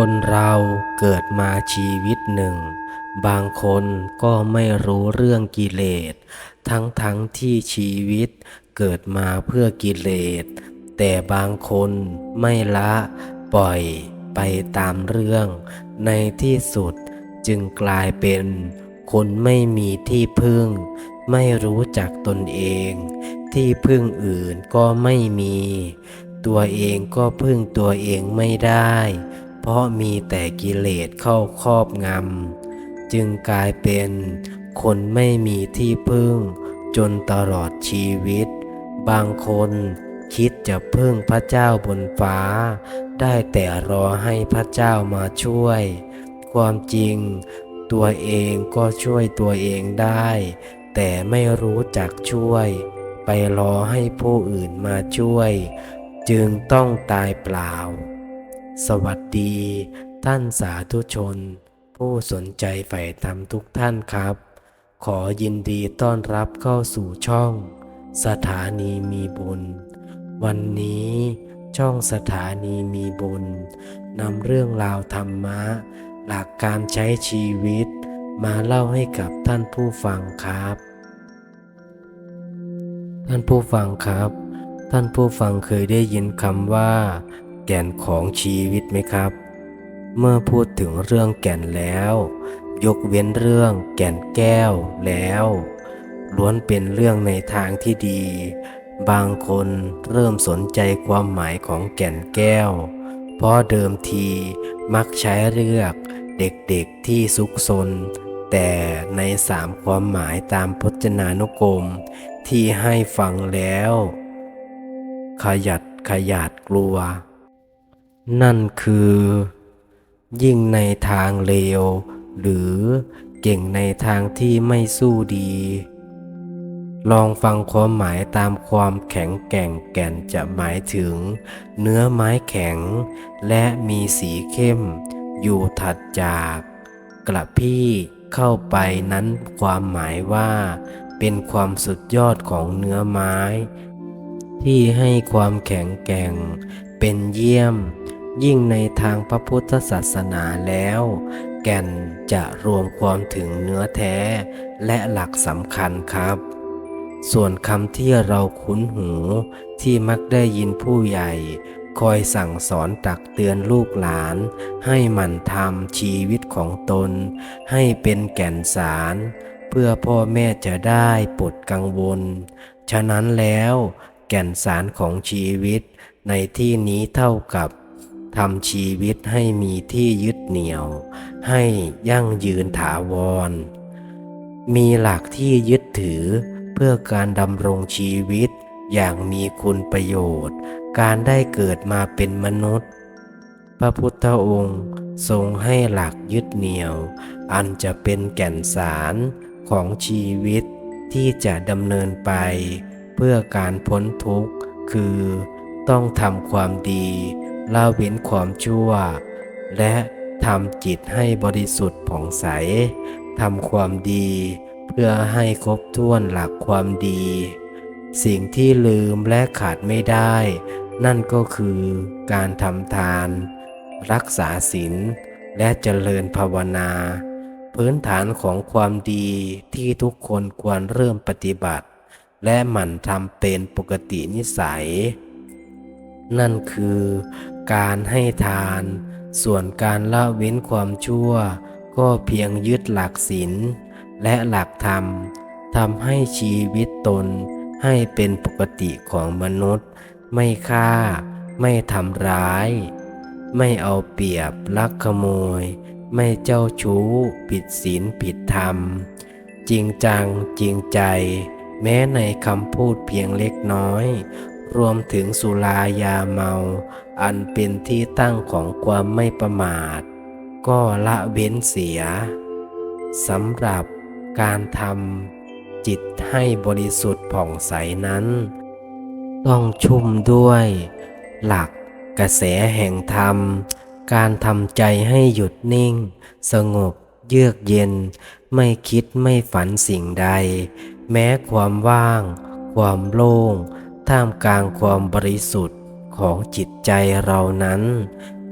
คนเราเกิดมาชีวิตหนึ่ง บางคนก็ไม่รู้เรื่องกิเลส ทั้งทั้งที่ชีวิตเกิดมาเพื่อกิเลส แต่บางคนไม่ละปล่อยไปตามเรื่อง ในที่สุดจึงกลายเป็นคนไม่มีที่พึ่ง ไม่รู้จักตนเอง ที่พึ่งอื่นก็ไม่มี ตัวเองก็พึ่งตัวเองไม่ได้ เพราะมีแต่กิเลสเข้าครอบงำ จึงกลายเป็นคนไม่มีที่พึ่ง จนตลอดชีวิต บางคนคิดจะพึ่งพระเจ้าบนฟ้า ได้แต่รอให้พระเจ้ามาช่วย ความจริงตัวเองก็ช่วยตัวเองได้ แต่ไม่รู้จักช่วย ไปรอให้ผู้อื่นมาช่วย จึงต้องตายเปล่า สวัสดี ท่านสาธุชน ผู้สนใจใฝ่ธรรมทุกท่านครับ ขอยินดีต้อนรับเข้าสู่ช่อง สถานีมีบุญ วันนี้ช่องสถานีมีบุญนำเรื่องราวธรรมะ หลักการใช้ชีวิต มาเล่าให้กับท่านผู้ฟังครับ ท่านผู้ฟังครับ ท่านผู้ฟังเคยได้ยินคำว่า แก่นของชีวิตไหมครับ เมื่อพูดถึงเรื่องแก่นแล้ว ยกเว้นเรื่องแก่นแก้วแล้ว ล้วนเป็นเรื่องในทางที่ดี บางคนเริ่มสนใจความหมายของแก่นแก้ว เพราะเดิมทีมักใช้เรียกเด็กๆที่ซุกซนแต่ในสามความหมายตามพจนานุกรมที่ให้ฟังแล้ว ขยัดขยาดกลัว นั่นคือ ยิ่งในทางเลว หรือเก่งในทางที่ไม่สู้ดี ลองฟังความหมายตามความแข็งแกร่งแก่นจะหมายถึง เนื้อไม้แข็ง และมีสีเข้ม อยู่ถัดจาก กระพี่เข้าไปนั้นความหมายว่า เป็นความสุดยอดของเนื้อไม้ ที่ให้ความแข็งแกร่ง เป็นเยี่ยม ยิ่งในทางพระพุทธศาสนาแล้ว แก่นจะรวมความถึงเนื้อแท้และหลักสำคัญครับ ส่วนคำที่เราคุ้นหูที่มักได้ยินผู้ใหญ่ คอยสั่งสอนตักเตือนลูกหลาน ให้หมั่นทำชีวิตของตน ให้เป็นแก่นสาร เพื่อพ่อแม่จะได้ปลดกังวล ฉะนั้นแล้ว แก่นสารของชีวิตในที่นี้เท่ากับ ทำชีวิตให้มีที่ยึดเหนี่ยว ให้ยั่งยืนถาวร มีหลักที่ยึดถือเพื่อการดำรงชีวิตอย่างมีคุณประโยชน์ การได้เกิดมาเป็นมนุษย์ พระพุทธองค์ทรงให้หลักยึดเหนี่ยว อันจะเป็นแก่นสารของชีวิตที่จะดำเนินไป เพื่อการพ้นทุกข์คือต้องทำความดี ละเว้นความชั่ว และทำจิตให้บริสุทธิ์ผ่องใสทำความดี เพื่อให้ครบถ้วนหลักความดี สิ่งที่ลืมและขาดไม่ได้ นั่นก็คือการทำทาน รักษาศีลและเจริญภาวนา พื้นฐานของความดีที่ทุกคนควรเริ่มปฏิบัติ และหมั่นทำเป็นปกตินิสัย นั่นคือการให้ทาน ส่วนการละเว้นความชั่ว ก็เพียงยึดหลักศีลและหลักธรรมทำให้ชีวิตตนให้เป็นปกติของมนุษย์ ไม่ฆ่า ไม่ทำร้าย ไม่เอาเปรียบลักขโมย ไม่เจ้าชู้ ผิดศีลผิดธรรม จริงจังจริงใจ แม้ในคำพูดเพียงเล็กน้อย รวมถึงสุรายาเมา อันเป็นที่ตั้งของความไม่ประมาท ก็ละเว้นเสียสำหรับการทำจิตให้บริสุทธิ์ผ่องใสนั้น ต้องชุ่มด้วย หลักกระแสแห่งธรรม การทำใจให้หยุดนิ่ง สงบเยือกเย็น ไม่คิดไม่ฝันสิ่งใด แม้ความว่าง ความโล่ง ท่ามกลางความบริสุทธิ์ของจิตใจเรานั้น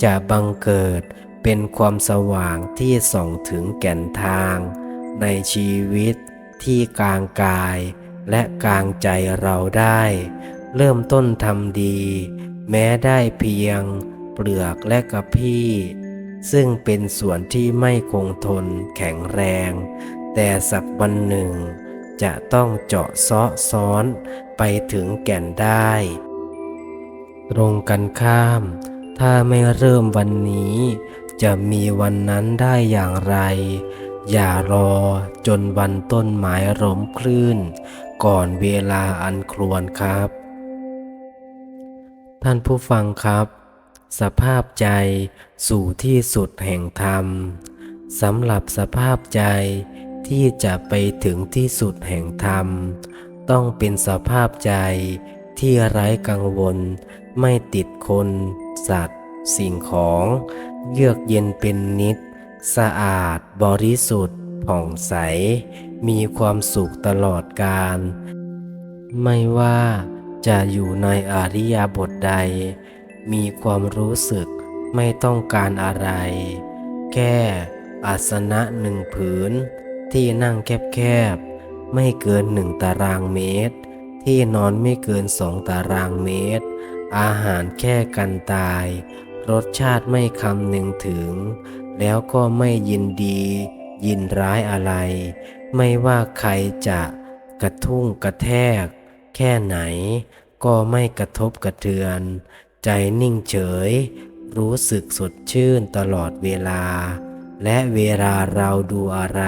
จะบังเกิดเป็นความสว่างที่ส่องถึงแก่นทาง ในชีวิตที่กลางกายและกลางใจเราได้ เริ่มต้นทำดี แม้ได้เพียง เปลือกและกระพี้ซึ่งเป็นส่วนที่ไม่คงทนแข็งแรง แต่สักวันหนึ่ง จะต้องเจาะเซาะซ้อนไปถึงแก่นได้ ตรงกันข้าม ถ้าไม่เริ่มวันนี้ จะมีวันนั้นได้อย่างไร อย่ารอจนวันต้นไม้ล้มคลื่น ก่อนเวลาอันครวนครับ ท่านผู้ฟังครับ สภาพใจสู่ที่สุดแห่งธรรมสำหรับสภาพใจ ที่จะไปถึงที่สุดแห่งธรรม ต้องเป็นสภาพใจที่ไร้กังวล ไม่ติดคน สัตว์ สิ่งของ เยือกเย็นเป็นนิด สะอาด บริสุทธิ์ ผ่องใส มีความสุขตลอดกาลไม่ว่าจะอยู่ในอริยบทใด มีความรู้สึกไม่ต้องการอะไร แค่อาสนะหนึ่งผืน ที่นั่งแคบๆ ไม่เกินหนึ่งตารางเมตร ที่นอนไม่เกินสองตารางเมตร อาหารแค่กันตาย รสชาติไม่คำหนึ่งถึง แล้วก็ไม่ยินดี ยินร้ายอะไร ไม่ว่าใครจะกระทุ่งกระแทก แค่ไหน ก็ไม่กระทบกระเทือน ใจนิ่งเฉย รู้สึกสดชื่นตลอดเวลา และเวลาเราดูอะไร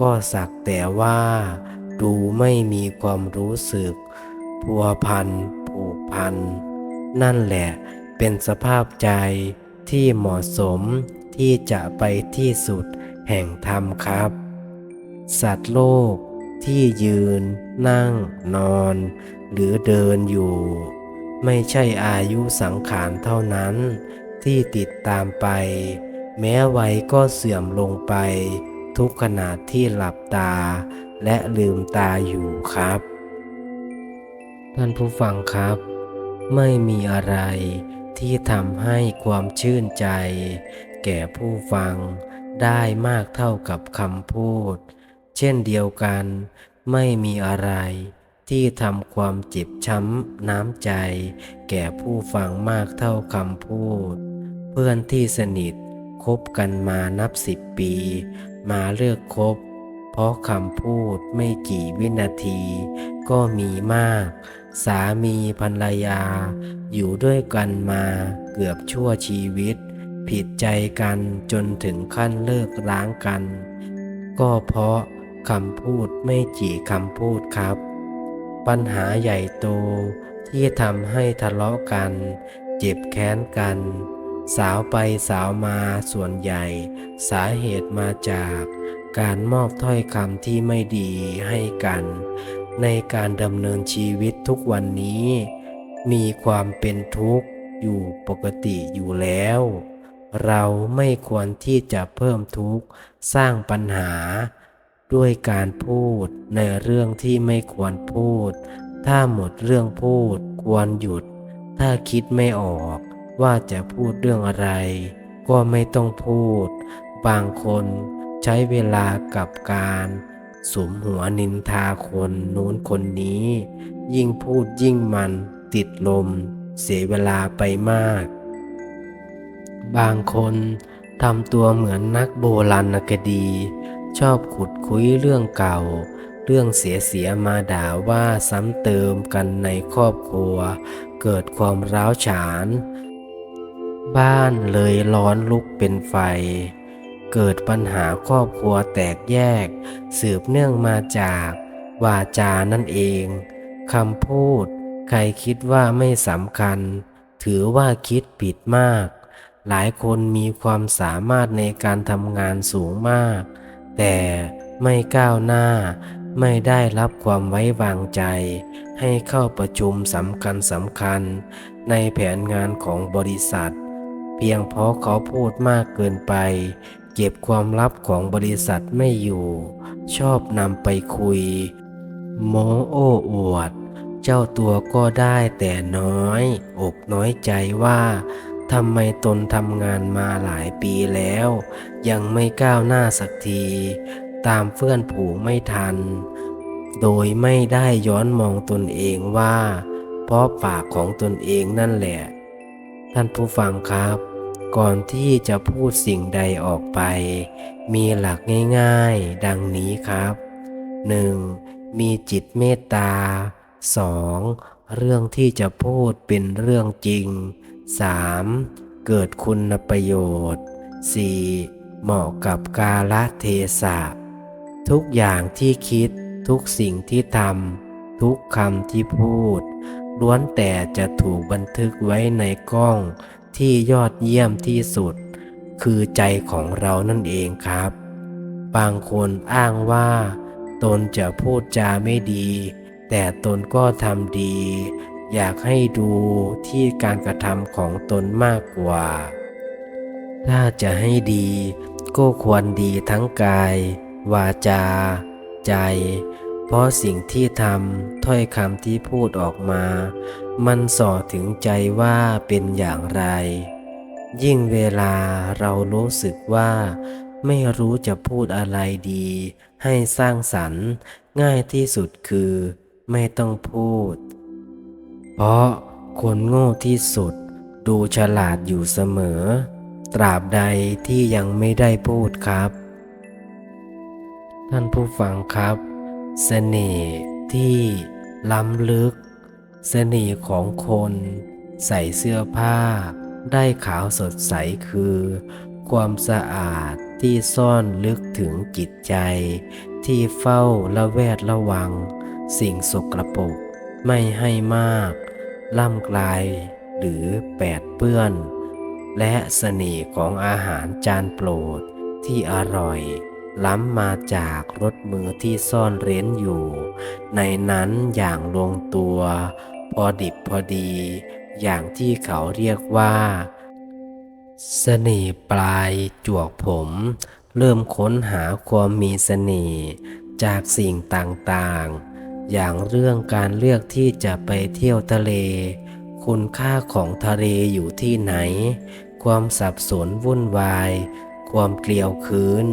ก็สักแต่ว่า ดูไม่มีความรู้สึกพัวพันผูกพัน นั่นแหละเป็นสภาพใจที่เหมาะสมที่จะไปที่สุดแห่งธรรมครับ สัตว์โลกที่ยืน นั่ง นอน หรือเดินอยู่ ไม่ใช่อายุสังขารเท่านั้นที่ติดตามไป แม้วัยก็เสื่อมลงไป ทุกขณะที่หลับตา และลืมตาอยู่ครับ ท่านผู้ฟังครับ ไม่มีอะไรที่ทำให้ความชื่นใจ แก่ผู้ฟังได้มากเท่ากับคำพูด เช่นเดียวกัน ไม่มีอะไรที่ทำความเจ็บช้ำน้ำใจ แก่ผู้ฟังมากเท่าคำพูด เพื่อนที่สนิท คบกันมานับสิบปี มาเลือกคบ เพราะคำพูดไม่กี่วินาที ก็มีมาก สามีภรรยา อยู่ด้วยกันมาเกือบชั่วชีวิต ผิดใจกันจนถึงขั้นเลิกร้างกัน ก็เพราะคำพูดไม่กี่คำพูดครับ ปัญหาใหญ่โตที่ทำให้ทะเลาะกัน เจ็บแค้นกัน สาวไปสาวมาส่วนใหญ่ สาเหตุมาจากการมอบถ้อยคำที่ไม่ดีให้กัน ในการดำเนินชีวิตทุกวันนี้ มีความเป็นทุกข์อยู่ปกติอยู่แล้ว เราไม่ควรที่จะเพิ่มทุกข์สร้างปัญหา ด้วยการพูดในเรื่องที่ไม่ควรพูด ถ้าหมดเรื่องพูดควรหยุด ถ้าคิดไม่ออก ว่าจะพูดเรื่องอะไร ก็ไม่ต้องพูด บางคนใช้เวลากับการสมหัวนินทาคนนู้นคนนี้ ยิ่งพูดยิ่งมันติดลม เสียเวลาไปมาก บางคนทำตัวเหมือนนักโบราณคดี ชอบขุดคุยเรื่องเก่า เรื่องเสียเสียมาด่าว่าซ้ำเติมกันในครอบครัว เกิดความร้าวฉาน บ้านเลยร้อนลุกเป็นไฟ เกิดปัญหาครอบครัวแตกแยก สืบเนื่องมาจาก วาจานั่นเองคำพูด ใครคิดว่าไม่สำคัญ ถือว่าคิดผิดมาก หลายคนมีความสามารถในการทำงานสูงมาก แต่ไม่ก้าวหน้า ไม่ได้รับความไว้วางใจ ให้เข้าประชุมสำคัญสำคัญ ในแผนงานของบริษัท เพียงเพราะเขาพูดมากเกินไป เก็บความลับของบริษัทไม่อยู่ ชอบนำไปคุย โมโอ้อวด เจ้าตัวก็ได้แต่น้อย อกน้อยใจว่าทำไมตนทำงานมาหลายปีแล้ว ยังไม่ก้าวหน้าสักที ตามเพื่อนผูไม่ทัน โดยไม่ได้ย้อนมองตนเองว่า เพราะปากของตนเองนั่นแหละ ท่านผู้ฟังครับ ก่อนที่จะพูดสิ่งใดออกไป มีหลักง่ายๆ ดังนี้ครับ 1. มีจิตเมตตา 2. เรื่องที่จะพูดเป็นเรื่องจริง 3. เกิดคุณประโยชน์ 4. เหมาะกับกาลเทศะ ทุกอย่างที่คิดทุกสิ่งที่ทำทุกคำที่พูด ล้วนแต่จะถูกบันทึกไว้ในกล้อง ที่ยอดเยี่ยมที่สุด คือใจของเรานั่นเองครับ บางคนอ้างว่า ตนจะพูดจาไม่ดี แต่ตนก็ทำดี อยากให้ดูที่การกระทำของตนมากกว่า ถ้าจะให้ดี ก็ควรดีทั้งกาย วาจา ใจ เพราะสิ่งที่ทำถ้อยคำที่พูดออกมา มันส่อถึงใจว่าเป็นอย่างไร ยิ่งเวลาเรารู้สึกว่า ไม่รู้จะพูดอะไรดี ให้สร้างสรรค์ง่ายที่สุดคือ ไม่ต้องพูด เพราะคนโง่ที่สุด ดูฉลาดอยู่เสมอ ตราบใดที่ยังไม่ได้พูดครับ ท่านผู้ฟังครับเสน่ห์ที่ล้ำลึก เสน่ห์ของคนใส่เสื้อผ้า ได้ขาวสดใสคือ ความสะอาดที่ซ่อนลึกถึงจิตใจ ที่เฝ้าละแวดระวัง สิ่งสกรปรกไม่ให้มาก ล่ำกลายหรือแปดเปื้อน และเสน่ห์ของอาหารจานโปรดที่อร่อย ล้ำมาจากรสมือที่ซ่อนเร้นอยู่ ในนั้นอย่างลงตัว พอดิบพอดี อย่างที่เขาเรียกว่าเสน่ห์ปลายจวกผม เริ่มค้นหาความมีเสน่ห์จากสิ่งต่างๆ อย่างเรื่องการเลือกที่จะไปเที่ยวทะเล คุณค่าของทะเลอยู่ที่ไหน ความสับสนวุ่นวาย ความเกลียวคืน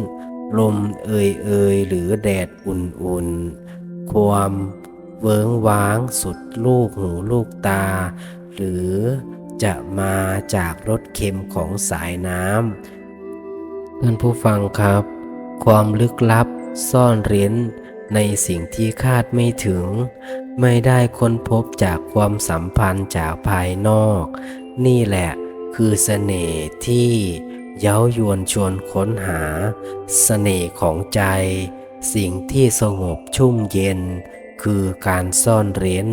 ลมเอ่ยเอ่ยหรือแดดอุ่นๆ ความเวิ้งว้างสุดลูกหูลูกตา หรือจะมาจากรสเค็มของสายน้ำท่านผู้ฟังครับ ความลึกลับซ่อนเร้นในสิ่งที่คาดไม่ถึง ไม่ได้ค้นพบจากความสัมพันธ์จากภายนอก นี่แหละคือเสน่ห์ที่ เย้ายวนชวนค้นหาเสน่ห์ของใจ สิ่งที่สงบชุ่มเย็น คือการซ่อนเร้น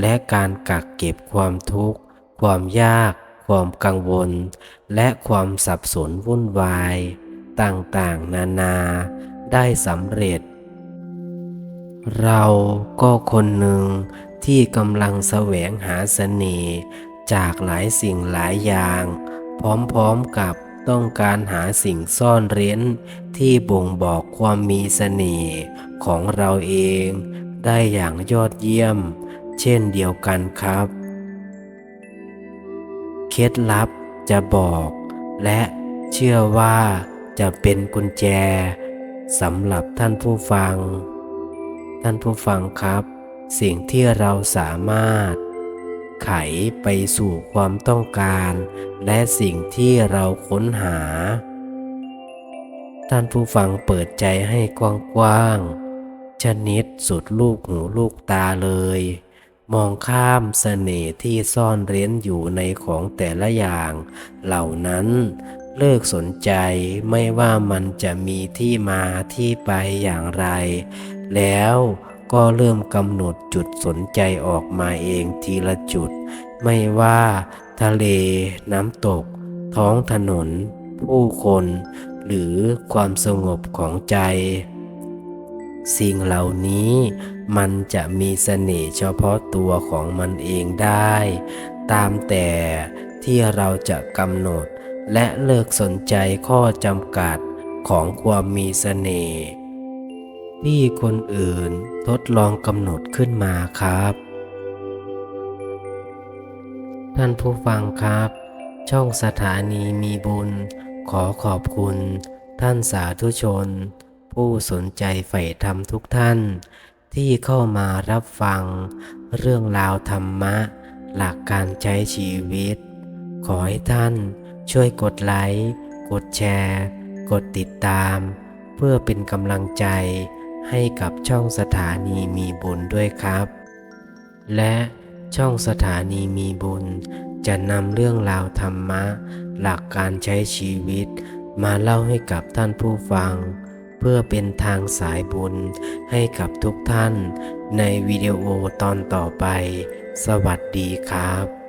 และการกักเก็บความทุกข์ ความยาก ความกังวล และความสับสนวุ่นวาย ต่างๆ นานาได้สำเร็จ เราก็คนหนึ่งที่กำลังแสวงหาเสน่ห์จากหลายสิ่งหลายอย่าง พร้อมๆกับ ต้องการหาสิ่งซ่อนเร้นที่บ่งบอกความมีเสน่ห์ของเราเอง ได้อย่างยอดเยี่ยม เช่นเดียวกันครับ เคล็ดลับจะบอก และเชื่อว่าจะเป็นกุญแจสำหรับท่านผู้ฟัง ท่านผู้ฟังครับ สิ่งที่เราสามารถ ไขไปสู่ความต้องการ และสิ่งที่เราค้นหา ท่านผู้ฟังเปิดใจให้กว้างๆ ชนิดสุดลูกหูลูกตาเลย มองข้ามเสน่ห์ที่ซ่อนเร้นอยู่ในของแต่ละอย่าง เหล่านั้นเลิกสนใจไม่ว่ามันจะมีที่มาที่ไปอย่างไร แล้ว ก็เริ่มกำหนดจุดสนใจออกมาเองทีละจุด ไม่ว่าทะเล น้ำตก ท้องถนน ผู้คน หรือความสงบของใจ สิ่งเหล่านี้มันจะมีเสน่ห์เฉพาะตัวของมันเองได้ ตามแต่ที่เราจะกำหนดและเลิกสนใจข้อจำกัดของความมีเสน่ห์ ที่คนอื่นทดลองกำหนดขึ้นมาครับ ท่านผู้ฟังครับ ช่องสถานีมีบุญ ขอขอบคุณ ท่านสาธุชน ผู้สนใจใฝ่ธรรมทุกท่าน ที่เข้ามารับฟัง เรื่องราวธรรมะ หลักการใช้ชีวิต ขอให้ท่านช่วยกดไลค์ กดแชร์ กดติดตาม เพื่อเป็นกำลังใจ ให้กับช่องสถานีมีบุญด้วยครับ และช่องสถานีมีบุญ จะนำเรื่องราวธรรมะ หลักการใช้ชีวิต มาเล่าให้กับท่านผู้ฟัง เพื่อเป็นทางสายบุญให้กับทุกท่าน ในวิดีโอตอนต่อไป สวัสดีครับ